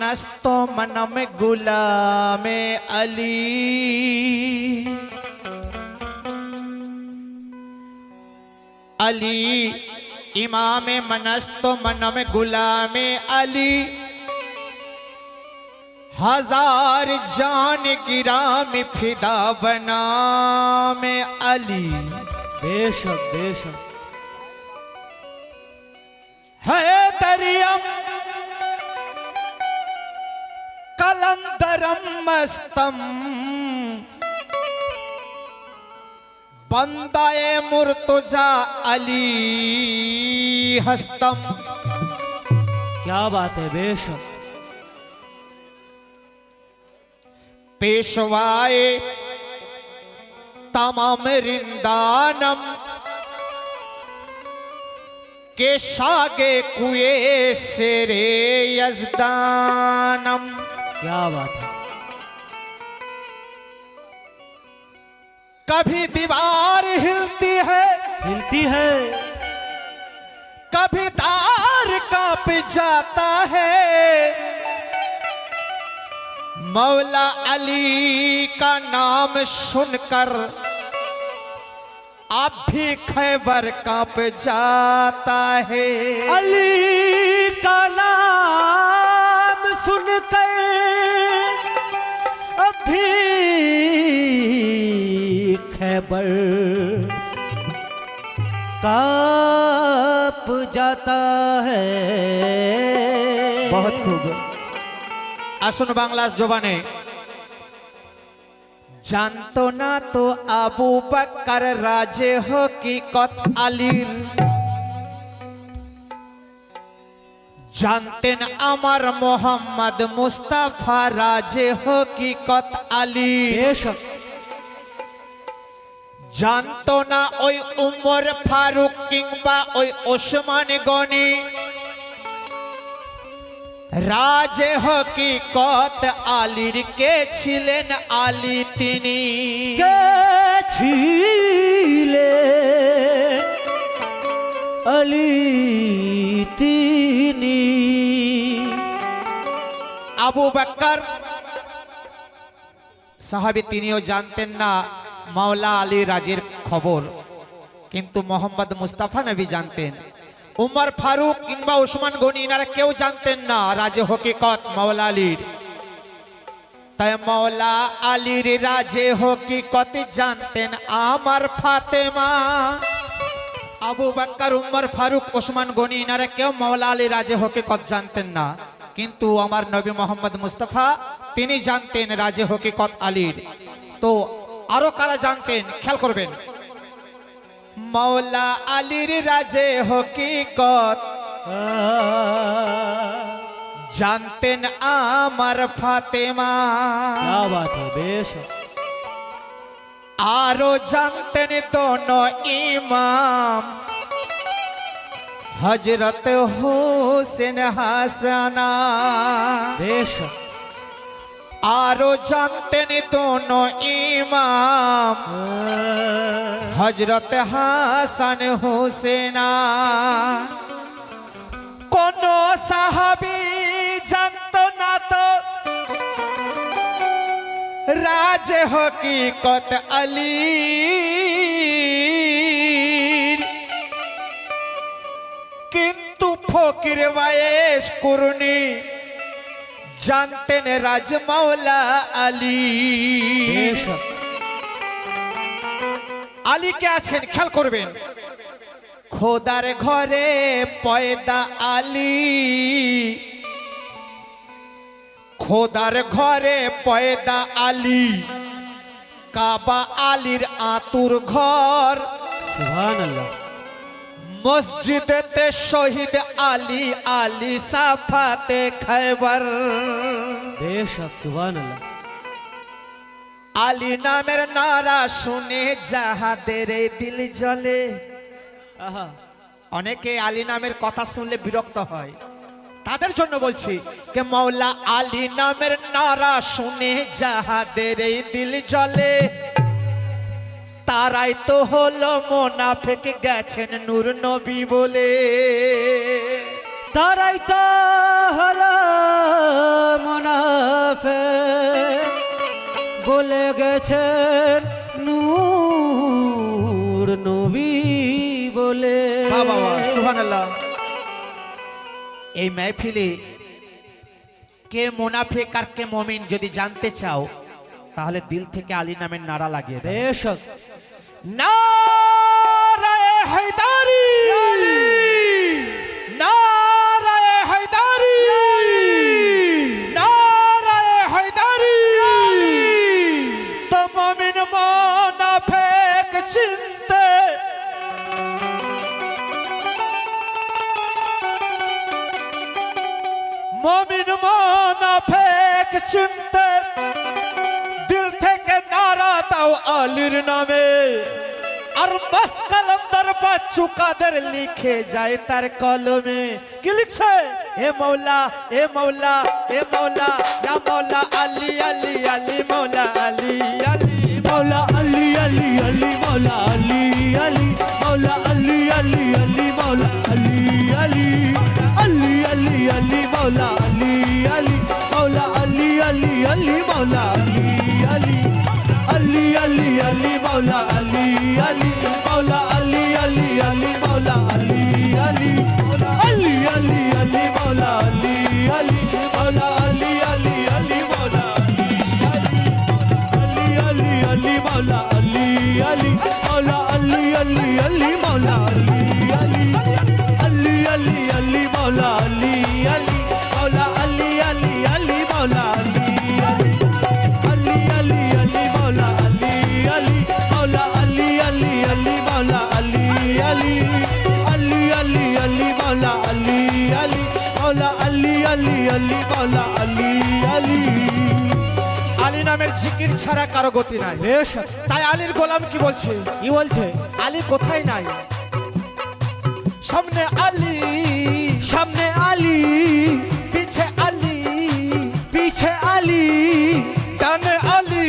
मनस्तो मनम गुलाम अली। अली इमाम मनस्तो मनम गुलाम अली। हज़ार जान गिराम फिदा बना में अली। बेशक बेशक। है दरियम कलंदरम मस्तम बंदाए मुर्तुजा अली हस्तम क्या बात है बेशक। पेशवाए तमाम रिंदानम। के शागे कुए सेरे यजदानम। क्या बात है। कभी दीवार हिलती है हिलती है। कभी तार काँप जाता है। मौला अली का नाम सुनकर आप भी खैबर काँप जाता है। अली का नाम खैबर काप जाता है बहुत खूब আসুন বাংলা জবানে জানতো না তো আবু বাক্কার রাজে হকিকত আলীর জানতেন আমার মোহাম্মদ মুস্তাফা রাজে হকিকত আলী बेशक জানতো না ওই উমর ফারুক কিংবা ওই ওসমান গনি। রাজে হকিকত আলীর কে ছিলেন আলী তিনি? কে আলী তিনি? আবু বাক্কার সাহাবি তিনিও জানতেন না মাওলা আলী রাজের খবর। কিন্তু মোহাম্মদ মুস্তাফা নবী জানতেন। উমর ফারুক কিংবা উসমান গনি এনারা কেউ জানতেন না, রাজে হকিকত মাওলা আলীর। তাই মাওলা আলীর রাজে হকিকত জানতেন আমার ফাতেমা। আবু বাক্কার, উমর ফারুক ওসমান গনি ইনারা কেউ মাওলা আলী রাজে হকিকত জানতেন না। কিন্তু আমার নবী মোহাম্মদ মুস্তাফা তিনি জানতেন রাজে হকিকত আলীর। তো আরও কারা জানতেন? খেয়াল করবেন। মাওলা আলীর রাজে হকিকত। জানতেন আমার ফাতেমা। বেশ আরও জানতেন দন ইমাম। হজরত হোসেন হাসানা। বেশ আরও জানতেন দোনো ইমাম। হজরত হাসান হোসেনা। কোন সাহাবি জানত না তো? রাজ হকিকত আলী কিন্তু ফকির বয়েস কুরনি জানতেন রাজ মাওলা আলী बेशक আলী কে আছেন খেয়াল করবেন খোদার ঘরে পয়দা আলী খোদার ঘরে পয়দা আলী কাবা আলীর আতুর ঘর सुभान अल्लाह মসজিদেতে শহীদ আলী আলী সাফাতে খাইবার আলী নামের নারা শুনে যাহাদের দিল জলে অনেকে আলী নামের কথা শুনলে বিরক্ত হয়। তাদের জন্য বলছি কে মৌলা আলী নামের নারা শুনে যাহাদের দিল জলে তারাই তো হলো মোনাফেক গেছেন নূর নবী বলে। তারাই তো হলো মনাফে বলে গেছেন নূর নবী বলে। বাবা সুবহানাল্লাহ। এই মেহফিলে কে মোনাফেক আর কে মমিন যদি জানতে চাও তাহলে দিল থেকে আলী নামের নারা লাগিয়ে হায়দারি। নারায়ে হায়দারি। তো মুমিন চিনতে। নারা দাও আলীর নামে আর বাস কালান্দার বাচ্চু কাদের লিখে যায় তার কলমে কি লিখছে এ মৌলা এ মৌলা এ মৌলা ইয়া মৌলা আলী আলী আলী মৌলা আলী আলী মৌলা আলী আলী আলী মৌলা আলী আলী মৌলা আলী আলী আলী মৌলা আলী আলী আলী আলী আলী মৌলা আলী আলী মৌলা আলী আলী আলী মৌলা আলী আলী আলী আলী আলী মৌলা আলী আলী মৌলা আলী আলী আলী মৌলা আলী আলী আলী আলী আলী মৌলা আলী আলী মৌলা আলী আলী আলী মৌলা আলী আলী আলী মৌলা আলী মৌলা আলী আলী আলী মৌলা আলী আলী আলী নামের জিকির ছাড়া কারও গতি নাই। বেশ। তাই আলীর গোলাম কি বলছে? কি বলছে? আলী কোথায় নাই? সামনে আলী। সামনে আলী। পিছে আলী। পিছে আলী। ডানে আলী।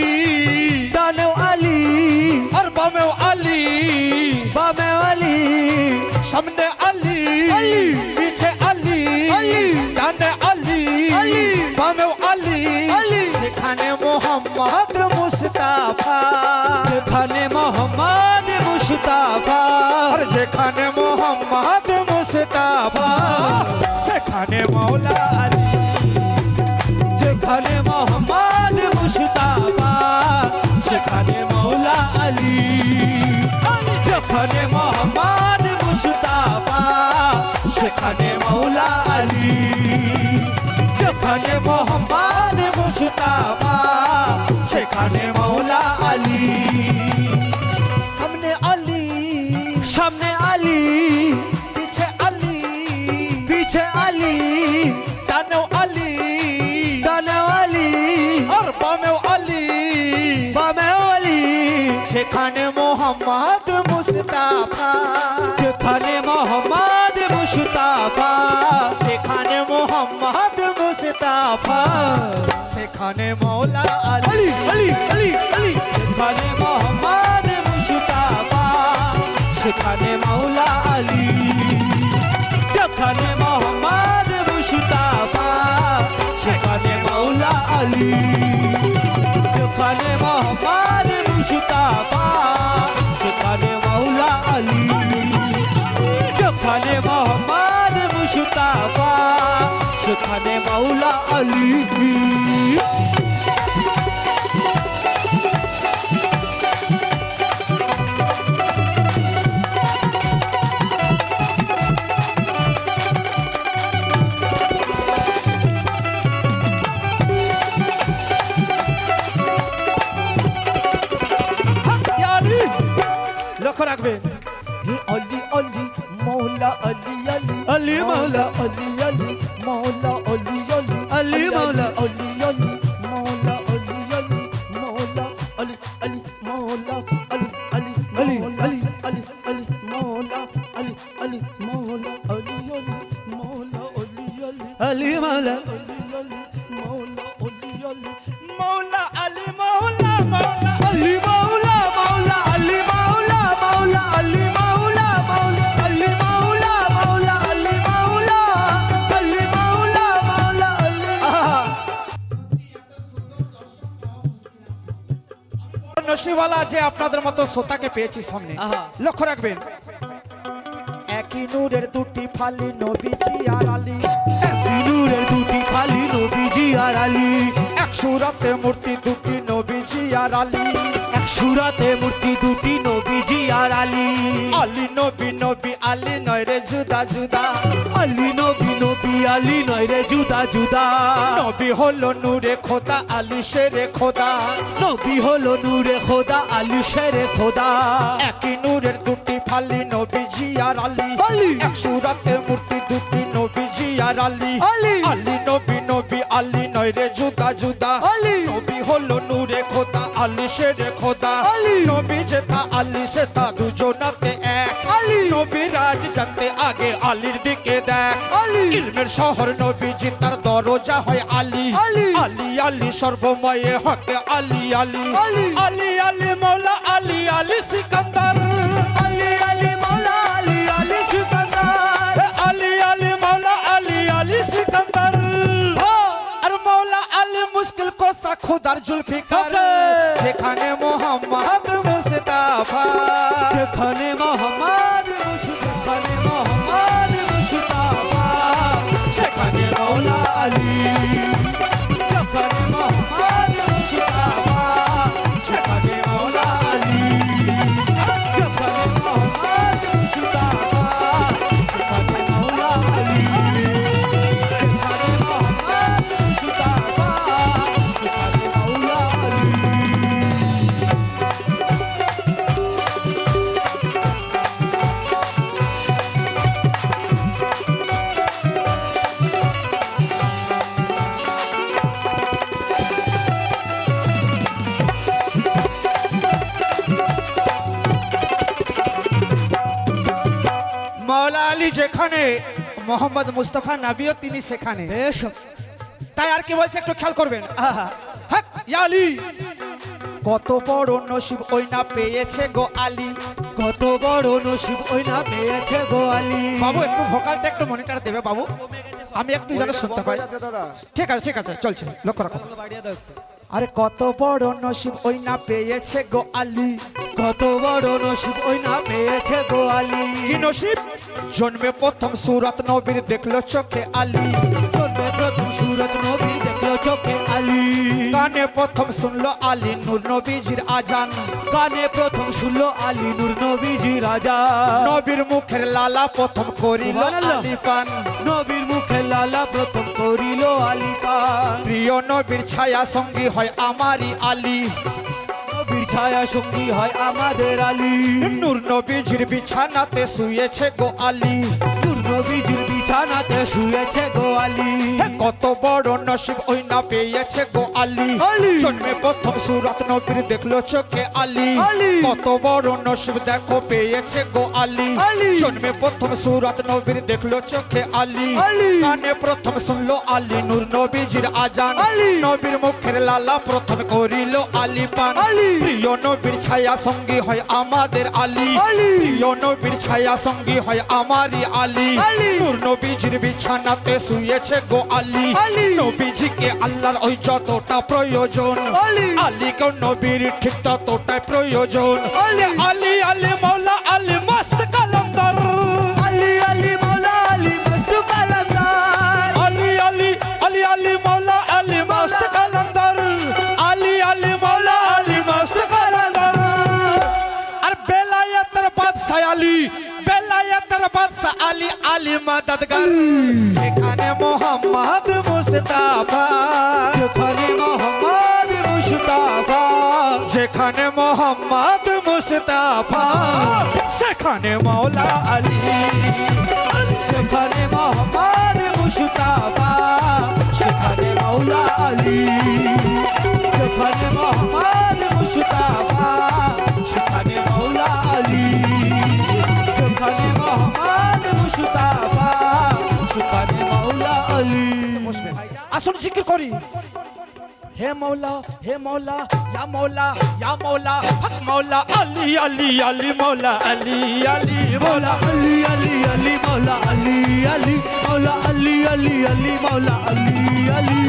ডানেও আলী। আর বামেও আলী। বামে আলী। সামনে আলী। আলী। পিছে আলী আলী। ডানে আলী আলী। বামেও আলী আলী। সেখানে মোহাম্মদ মুস্তাফা যেখানে মোহাম্মদ মুস্তাফা আর যেখানে মোহাম্মদ মুস্তাফা সেখানে মৌলা আলী যেখানে মোহাম্মদ মুস্তাফা সেখানে মৌলা আলী যেখানে মোহাম্মদ মুস্তাফা সেখানে মৌলা আলী, যেখানে মোহাম্মদ মুস্তাফা, সেখানে মৌলা আলী। সামনে আলী সামনে আলী, পিছে আলী পিছে আলী, ডানেও আলী ডানে আলী, আর বামেও আলী বামে আলী। সেখানে মোহাম্মদ মুস্তাফা সেখানে মাওলা আলী যেখানে মোহাম্মদ মুস্তাফা সেখানে মাওলা আলী যেখানে মোহাম্মদ মুস্তাফা علي علي مولا নসিবালা যে আপনাদের মতো শ্রোতাকে পেয়েছি সামনে লক্ষ্য রাখবেন। একই নূরের দুটি ফালি নবীজি আর আলী। নূরের দুটি ফালি নবীজি আর আলী। এক সুরাতে মূর্তি দুটি নবীজি আর আলী। সুরাতে মূর্তি দুটি নবীজি আর আলী। আলী নবী নবী আলী নয় রে জুদা জুদা। আলী নবী নবী আলী নয় রে জুদা জুদা। নবী হলো নূরে খোদা আলী শেরে খোদা। নবী হলো নূরে খোদা আলী শেরে খোদা। একই নূরের দুটি ফালি নবীজি আর আলী। আলী। এক সুরাতে মূর্তি দুটি নবীজি আর আলী। আলী। আলী নবী নবী আলী নয় রে জুদা জুদা। আলী। হলো নূরে খোদা আলী শেরে খোদা আলী। নবী যেথা সে তা দুজনাতে এক আলী। নবী রাজ জানতে আগে আলির দিকে দেখ আলী। ইলমের শহর নবীজি তার দরজা হয় আলী আলী। আলী আলী সর্বময়ে হকে আলি আলী আলী। আলী আলী মৌলা আলী আলী সিকান্দার খুদার জুলফিকার. যেখানে মোহাম্মদ মুস্তাফা যেখানে মোহাম্মদ মুস্তফা নবীও তিনি সেখানে। তাই আর কি বলছে একটু খেয়াল করবেন? ইয়া আলী। কত বড় নসিব ওই না পেয়েছে গো আলী। কত বড় নসিব ওই না পেয়েছে গোয়ালি বাবু একটু ভোকালটা একটু মনিটর দেবে বাবু। আমি একটু যেন শুনতে পাই। ঠিক আছে ঠিক আছে চলছে লক্ষ্য রাখো। আরে কত বড় নসিব ওই না পেয়েছে গো আলী। কত বড় নসিব ওই না পেয়েছে গো কি নসিব? জন্মে প্রথম সুরত নবীর দেখল চোখে আলী। জন্মে প্রথম সুরত নবীর দেখল চোখে আলী কানে প্রথম শুনলো আলী নূর নবীজির আজান। কানে প্রথম শুনলো আলী নূর নবীজি রাজা নবীর মুখের লালা প্রথম করিল আলী পান নবীর মুখে লালা প্রথম করিল আলী পান প্রিয় নবীর ছায়া সঙ্গী হয় আমারই আলী। নবীর ছায়া সঙ্গী হয় আমাদের আলী। নূর নবীজির বিছানাতে শুয়েছে গো আলী। নূর নবীজির বিছানাতে শুয়েছে গোয়ালি কত বড় নসিব ওই না পেয়েছে গো আলী আলী। জন্মে প্রথম সুরত নবীর দেখল চোখে আলী। কত বড় নসিব দেখো পেয়েছে গো আলী আলী। জন্মে প্রথম সুরত নবীর দেখল চোখে আলী। কানে প্রথম শুনলো আলী নূর নবীজির আজান। নবীর মুখের লালা প্রথম করিল আলী পান। প্রিয় নবীর ছায়া সঙ্গী হয় আমাদের আলী। প্রিয় নবীর ছায়া সঙ্গী হয় আমারই আলী আলী। নূর নবীজির বিছানাতে শুয়েছে গো আলী। নবীজিকে আল্লাহর ওই যতটা প্রয়োজন আলী। কেউ নবীর ঠিক ততটাই প্রয়োজন আলী। আলী আলী মৌলা আলী আলী মদদগার। যেখানে মোহাম্মদ মুস্তাফা যেখানে মোহাম্মদ মুস্তাফা যেখানে মোহাম্মদ মুস্তাফা সেখানে মৌলা আলী। যেখানে মোহাম্মদ মুস্তাফা সেখানে মাওলা আলী। যেখানে মোহাম্মদ মুস্তাফা আসুন জিকির করি হে মৌলা হে মৌলা ইয়া মৌলা ইয়া মৌলা হক মৌলা আলী আলী আলী মৌলা আলী আলী মৌলা আলী আলী আলী মাওলা আলী আলী মাওলা আলী আলী আলী মাওলা আলী আলী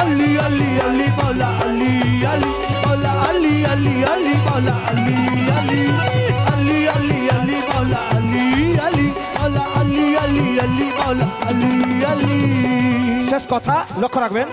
আলী আলী আলী মাওলা আলী আলী মাওলা আলী আলী আলী মাওলা আলী আলী আলী আলী আলী শেষ কথা লক্ষ্য রাখবেন।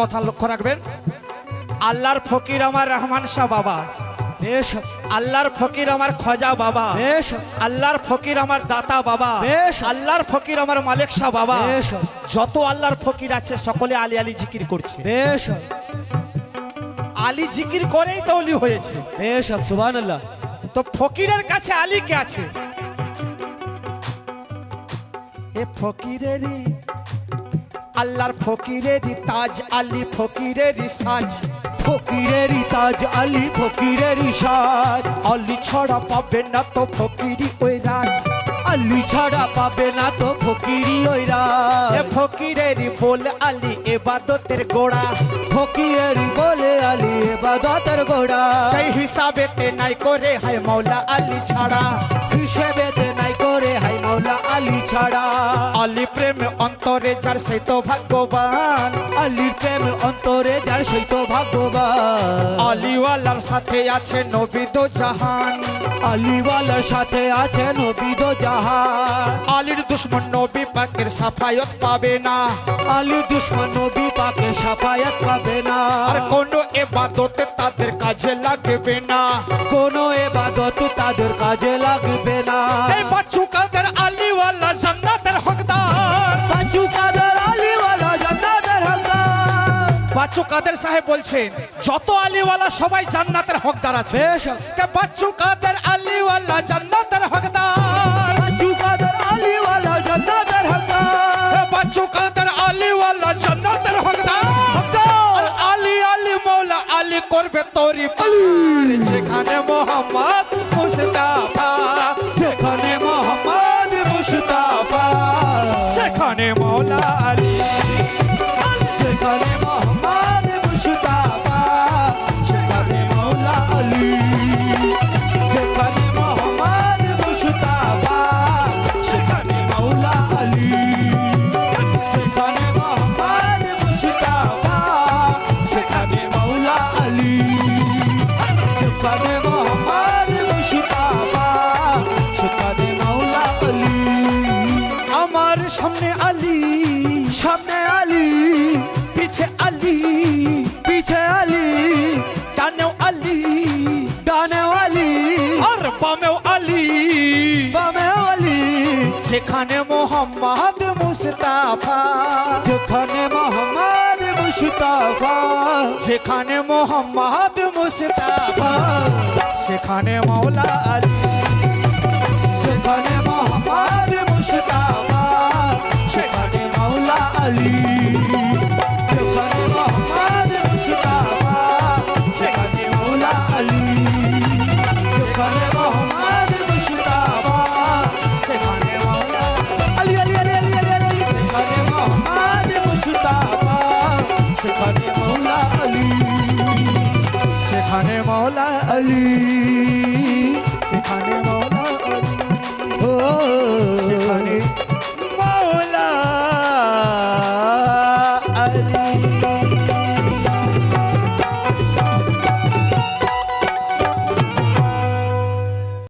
কথা লক্ষ্য রাখবেন। আল্লাহর ফকির আমার রহমান শাহ বাবা। আল্লাহর ফকির আমার খজা বাবা। আল্লাহর ফকির আমার দাতা বাবা। আল্লাহর ফকির আমার মালিক শাহ বাবা। যত আল্লাহর ফকির আছে সকলে আলী আলী জিকির করছে। আলী জিকির করেই তো অলি হয়েছে। তো ফকিরের কাছে আলী কে আছে? এ ফকিরেরই আল্লাহর ফকিরেরই তাজ আলী ফকিরেরই সাজ। ফকিরেরই তাজ আলী ফকিরেরই সাজ। অলি ছড়া পাবে না তো ফকিরি ওই রাজ। আলী ছাড়া পাবে না তো ফকিরি ওই এ রাজ ফকিরেরই বল আলী এবাদতের গোড়া। ফকিরেরই বলে আলী এবাদতের গোড়া। সেই হিসাবে তে নাই করে হায় মৌলা আলী ছাড়া। হিসেবেতে নাই করে হাই মাওলা আলী ছাড়া। আলী প্রেম অন্তরে যার সেই তো ভাগ্যবান। আলীর প্রেম অন্তরে যার সেই তো ভাগ্যবান। আলীওয়ালার সাথে আছে নবীদ জাহান। আলীওয়ালার সাথে আছে নবীদ জাহান। আলীর দুশ্মন নবী পাকের সাফায়ত পাবে না। আলীর দুশ্মন নবী পাকে সাফায়াত পাবে না। আর কোন এবাদতে তাদের কাজে লাগবে না। কোনো এবাদত তাদের কাজে লাগবে না। এই বাচ্চু বাচ্চু কাদের সাহেব বলছেন যত আলিওয়ালা সবাই জান্নাতের হকদার আছে। বাচ্চু কাদের আলীওয়ালা যেখানে মোহাম্মদ মুস্তাফা সেখানে মাওলা আলী। আমার সামনে আলী সামনে আলী, পিছে আলী পিছে আলী, ডানেও আলী ডানে আলী, আর বামেও আলী। বামে আলী যেখানে মোহাম্মদ মুস্তাফা। যেখানে মুস্তাফা যেখানে মোহাম্মদ মুস্তাফা সেখানে মৌলা আলী সেখানে মৌলা আলী সেখানে